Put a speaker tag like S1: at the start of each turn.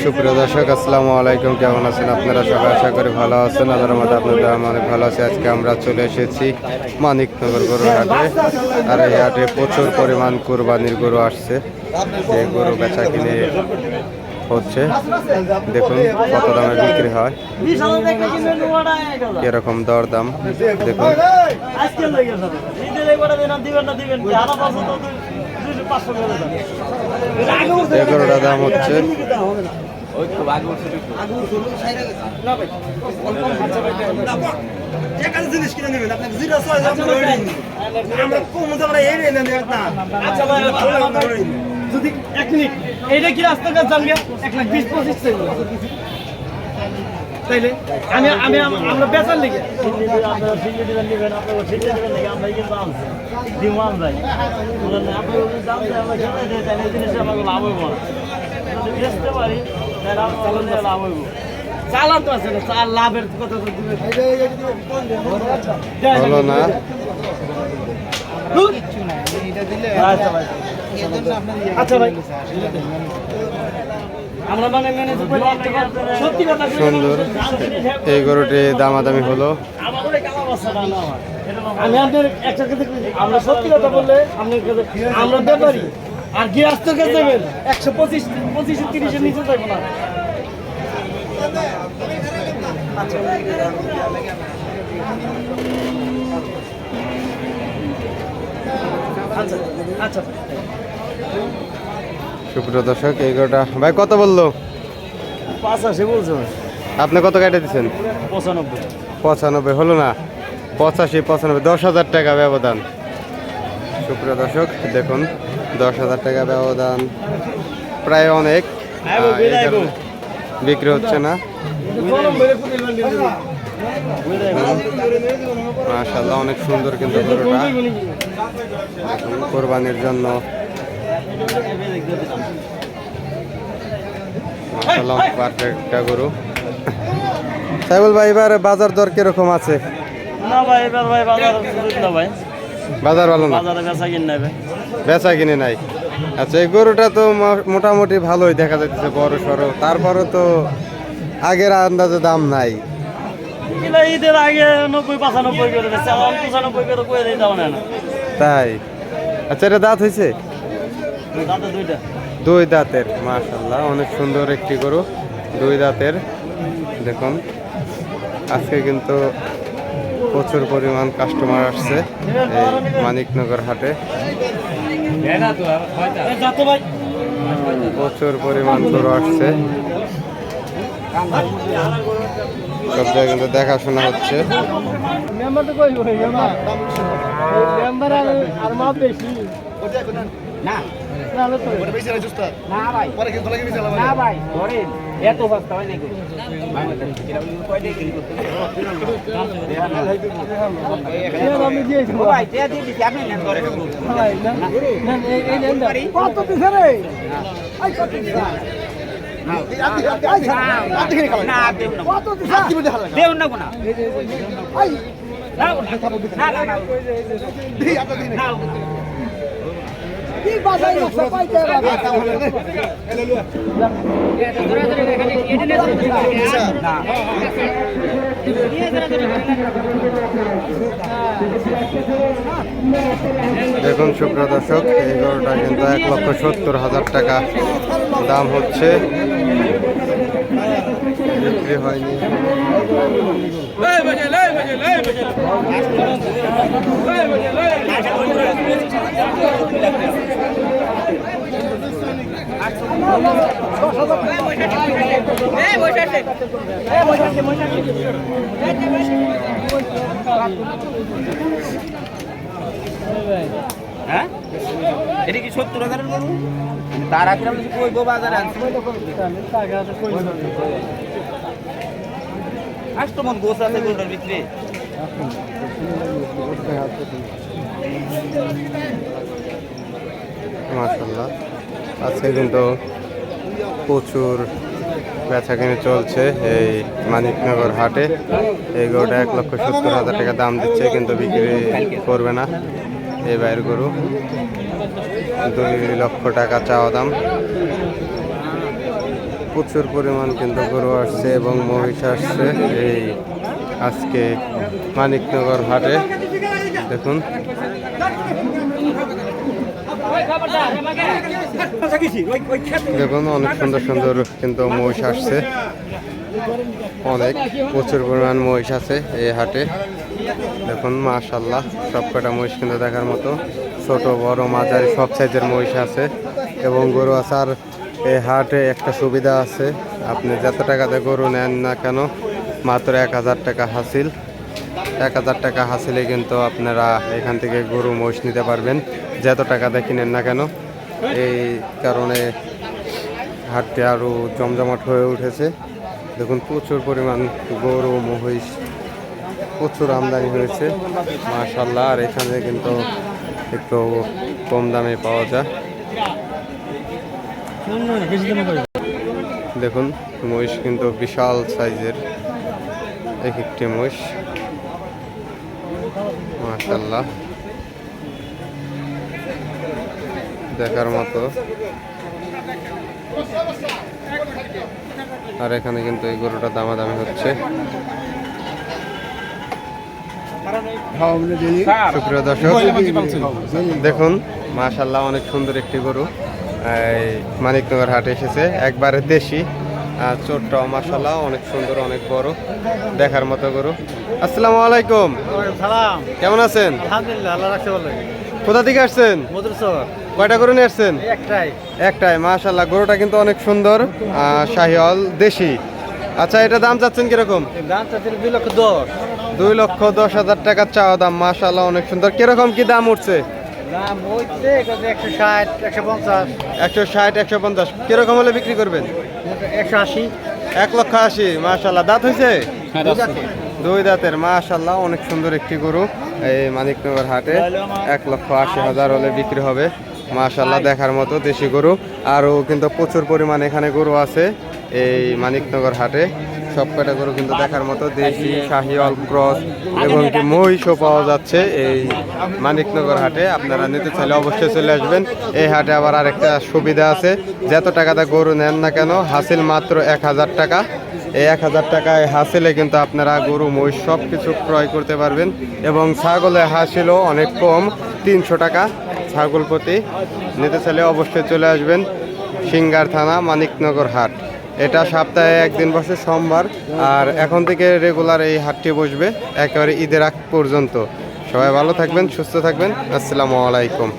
S1: সুপ্রিয় দর্শক, আসসালামু আলাইকুম। কেমন আছেন আপনারা? সবাই আশা করি ভালো আছেন। আল্লাহর মধ্যে আপনাদের অনেক ভালো আছে। আজকে আমরা চলে এসেছি মানিকনগর গরুর হাটে আর এই হাটে প্রচুর পরিমাণ কোরবানির গরু আসছে। এই গরু বেচা কিনে হচ্ছে। দেখুন কত দামে বিক্রি হয়। কীরকম দর দাম দেখুন
S2: দিবেন না, দিবেন
S1: গরুটার দাম হচ্ছে।
S3: না।
S2: আচ্ছা যদি এক মিনিট এইটা কি রাস্তার কাছে জানবে এক লাখ বিশ পঁচিশ তাইলে? আমি আমি আম- আমরা বেচার লিগে। চালান তো আছে না চাল লাভের কথা তো
S1: হলো না।
S2: আচ্ছা ভাই আচ্ছা ভাই আমরা মানে মেনে সত্যি কথা
S1: সুন্দর। এই গরুটি দামাদামি হলো।
S2: আমি আপনার একটা আমরা সত্যি কথা বললে আমরা ব্যাপারি। আর গৃহস্থের কাছে দেবেন? একশো পঁচিশ পঁচিশ তিরিশের নিচে থাকব না। আচ্ছা। আচ্ছা।
S1: সুপ্রিয় দর্শক এই গরুটা ভাই কত বলল?
S2: পাঁচাশি বলছো
S1: আপনি কত কেটে দিচ্ছেন?
S2: পঁচানব্বই।
S1: পঁচানব্বই হলো না? পঁচাশি পঁচানব্বই দশ হাজার টাকা ব্যবধান। সুপ্রিয় দর্শক দেখুন দশ হাজার টাকা ব্যবধান। প্রায় অনেক। বিক্রি হচ্ছে না। মাশাল্লাহ অনেক সুন্দর কিন্তু গরুটা। কোরবানির জন্য গরু। সাইবুল ভাই এবার বাজার দর কীরকম আছে?
S2: না ভাই এবার ভাই বাজার না ভাই।
S1: বাজার ভালো না?
S2: বাজারে বেচা কিন নেবে।
S1: বেচা কিনে নাই? আচ্ছা এই গরুটা তো মোটামুটি ভালোই দেখা যাচ্ছে বড় সড়ো। তারপরও তো আগের আন্দাজে দাম নাই।
S2: ঈদের আগে নব্বই পঁচানব্বই করে পঁচানব্বই করে করে দিতে হবে না।
S1: তাই? আচ্ছা এটা দাঁত হয়েছে দুই দাঁতের মাশাল্লাহ অনেক সুন্দর একটি গরু দুই দাঁতের। দেখুন আজকে কিন্তু প্রচুর পরিমাণ কাস্টমার আসছে এই মানিকনগর হাটে। প্রচুর পরিমাণ গরু আসছে। সব জায়গায় কিন্তু দেখাশোনা হচ্ছে।
S2: আর বেশি। না। না হলে তো
S3: না ভাই পরে কিন্তু লাগে
S4: না ভাই ধরেন এত সস্তা হয় নাকি
S2: কত দিছে রে কত দিছে
S4: না না কত দেব না কোনা না না না না
S2: কি বাজাই না পাইতে
S1: দেখুন সুপ্রিয় দর্শক এই ঘরটা কিন্তু এক লক্ষ সত্তর হাজার টাকা দাম হচ্ছে। বিক্রি হয়নি।
S4: হ্যাঁ? এটা কি সত্তর হাজারের গরু? তার আগে আমি কই গো বাজারে আনছি? আছে ভিতরে।
S1: মাসাল্লাহ আজকে কিন্তু প্রচুর বেচা কিনে চলছে এই মানিকনগর হাটে। এই গরুটা এক লক্ষ সত্তর হাজার টাকা দাম দিচ্ছে, কিন্তু বিক্রি করবে না এই বাইর গরু। দুই লক্ষ টাকা চাওয়া দাম। প্রচুর পরিমাণ কিন্তু গরু আসছে এবং মহিষ আসছে এই আজকে মানিকনগর হাটে। দেখুন। দেখুন, অনেক সুন্দর সুন্দর কিন্তু মহিষ আসছে। অনেক, প্রচুর পরিমাণ মহিষ আছে এই হাটে। দেখুন মাশাল্লাহ সব কটা মহিষ কিন্তু দেখার মতো। ছোট, বড়, মাঝারি, সব সাইজের মহিষ আছে এবং গরু আছে। আর এই হাটে একটা সুবিধা আছে। আপনি যত টাকাতে গরু নেন না কেন, মাত্র এক হাজার টাকা হাসিল। এক হাজার টাকা হাসিলে কিন্তু আপনারা এখান থেকে গরু মহিষ নিতে পারবেন, যত টাকাতে কিনেন না কেন। এই কারণে হাটটি আরও জমজমাট হয়ে উঠেছে। দেখুন, প্রচুর পরিমাণ গরু মহিষ, প্রচুর আমদানি হয়েছে। মাশাল্লাহ আর এখানে কিন্তু একটু কম দামে পাওয়া যায়। দেখুন, মহিষ কিন্তু বিশাল সাইজের এক একটি মহিষ। মাশাল্লাহ দেখার মতো। আর এখানে কিন্তু এই গরুটা দামাদামি হচ্ছে। সুপ্রিয় দর্শক, দেখুন মাশাল্লাহ অনেক সুন্দর একটি গরু। মানিকনগর হাটে এসেছে একবারে দেশি। চোরটাও মাশাল্লাহ অনেক সুন্দর অনেক বড়। দেখার মতো গরু। আসসালামু আলাইকুম।
S2: সালাম।
S1: কেমন আছেন?
S2: আলহামদুলিল্লাহ আল্লাহ
S1: কোথা থেকে আসছেন? কয়টা গরু নিয়ে আসছেন?
S2: একটাই।
S1: একটাই মাশাল্লাহ গরুটা কিন্তু অনেক সুন্দর। শাহিওয়াল দেশি। আচ্ছা এটা দাম চাচ্ছেন কীরকম?
S2: দাম দুই লক্ষ দশ।
S1: দুই লক্ষ দশ হাজার টাকার চাওয়া দাম মাশাল্লাহ অনেক সুন্দর। কীরকম কি দাম উঠছে? একশো ষাট একশো পঞ্চাশ। কীরকম হলে বিক্রি করবেন?
S2: একশো আশি।
S1: এক লক্ষ আশি মাশাল্লাহ দাঁত হয়েছে দুই দাঁতের মাশাল্লাহ অনেক সুন্দর একটি গরু এই মানিকনগর হাটে। এক লক্ষ আশি হাজার হলে বিক্রি হবে। মাশাল্লাহ দেখার মতো দেশি গরু। আরও কিন্তু প্রচুর পরিমাণ এখানে গরু আছে এই মানিকনগর হাটে। সব কটা গরু কিন্তু দেখার মতো দেশি শাহিওয়াল ক্রস এবং কি মহিষও পাওয়া যাচ্ছে এই মানিকনগর হাটে। আপনারা নিতে চাইলে অবশ্যই চলে আসবেন। এই হাটে আবার আরেকটা সুবিধা আছে। যত টাকাতে গরু নেন না কেন, হাসিল মাত্র এক হাজার টাকা। এই এক হাজার টাকায় হাসিলে কিন্তু আপনারা গরু, মহিষ সব কিছু ক্রয় করতে পারবেন এবং ছাগলে হাসিলও অনেক কম, তিনশো টাকা ছাগল প্রতি। নিতে চাইলে অবশ্যই চলে আসবেন সিঙ্গার থানা, মানিকনগর হাট। এটা সপ্তাহে একদিন বসে সোমবার, আর এখন থেকে রেগুলার এই হাটটি বসবে, একেবারে ঈদের আগ পর্যন্ত। সবাই ভালো থাকবেন, সুস্থ থাকবেন, আসসালামু আলাইকুম।